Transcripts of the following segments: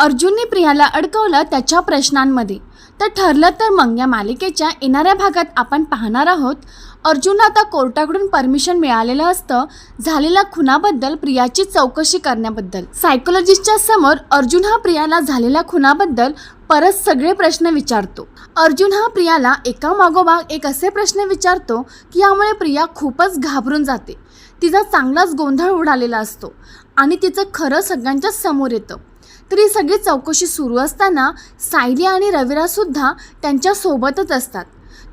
अर्जुनने प्रियाला अडकवलं त्याच्या प्रश्नांमध्ये. तर ठरलं तर मग या मालिकेच्या येणाऱ्या भागात आपण पाहणार आहोत. अर्जुनला आता कोर्टाकडून परमिशन मिळालेलं असतं. झालेल्या खुनाबद्दल प्रियाची चौकशी करण्याबद्दल. सायकोलॉजिस्टच्या समोर अर्जुन हा प्रियाला झालेल्या खुनाबद्दल परत सगळे प्रश्न विचारतो. अर्जुन हा प्रियाला एका मागोमाग एक असे प्रश्न विचारतो की यामुळे प्रिया खूपच घाबरून जाते. तिचा चांगलाच गोंधळ उडालेला असतो आणि तिचं खरं सगळ्यांच्या समोर येतं. तर ही सगळी चौकशी सुरू असताना सायली आणि रविराजसुद्धा त्यांच्या सोबतच असतात.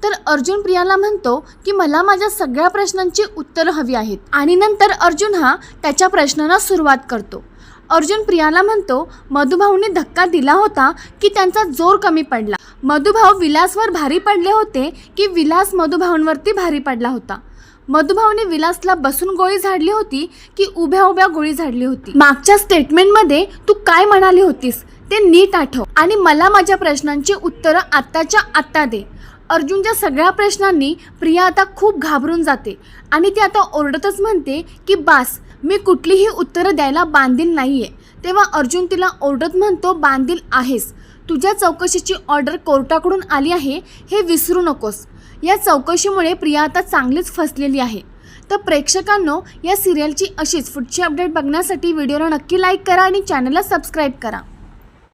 तर अर्जुन प्रियाला म्हणतो की मला माझ्या सगळ्या प्रश्नांची उत्तरं हवी आहेत. आणि नंतर अर्जुन हा त्याच्या प्रश्नांना सुरुवात करतो. अर्जुन प्रियाला म्हणतो मधुभाऊने धक्का दिला होता की त्यांचा जोर कमी पडला. मधुभाऊ विलासवर भारी पडले होते की विलास मधुभाऊंवरती भारी पडला होता. मधुभाऊने विलासला बसून गोळी झाडली होती की उभ्या उभ्या गोळी झाडली होती. मागच्या स्टेटमेंटमध्ये तू काय म्हणाली होतीस? ते नीट आठव आणि मला माझ्या प्रश्नांची उत्तरं आत्ताच्या आत्ता दे. अर्जुनच्या सगळ्या प्रश्नांनी प्रिया आता खूप घाबरून जाते आणि ती आता ओरडतच म्हणते की बास मी कुठलीही उत्तरं द्यायला बांधील नाही आहे तेव्हा अर्जुन तिला ओरडत म्हणतो बांधील आहेस. तुझ्या चौकशीची ऑर्डर कोर्टाकडून आली आहे हे विसरू नकोस. या चौकशीमुळे प्रिया आता चांगलीच फसलेली आहे. तर प्रेक्षकांनो या सिरियलची अशीच पुढची अपडेट बघण्यासाठी व्हिडिओला नक्की लाईक करा आणि चॅनलला सबस्क्राईब करा.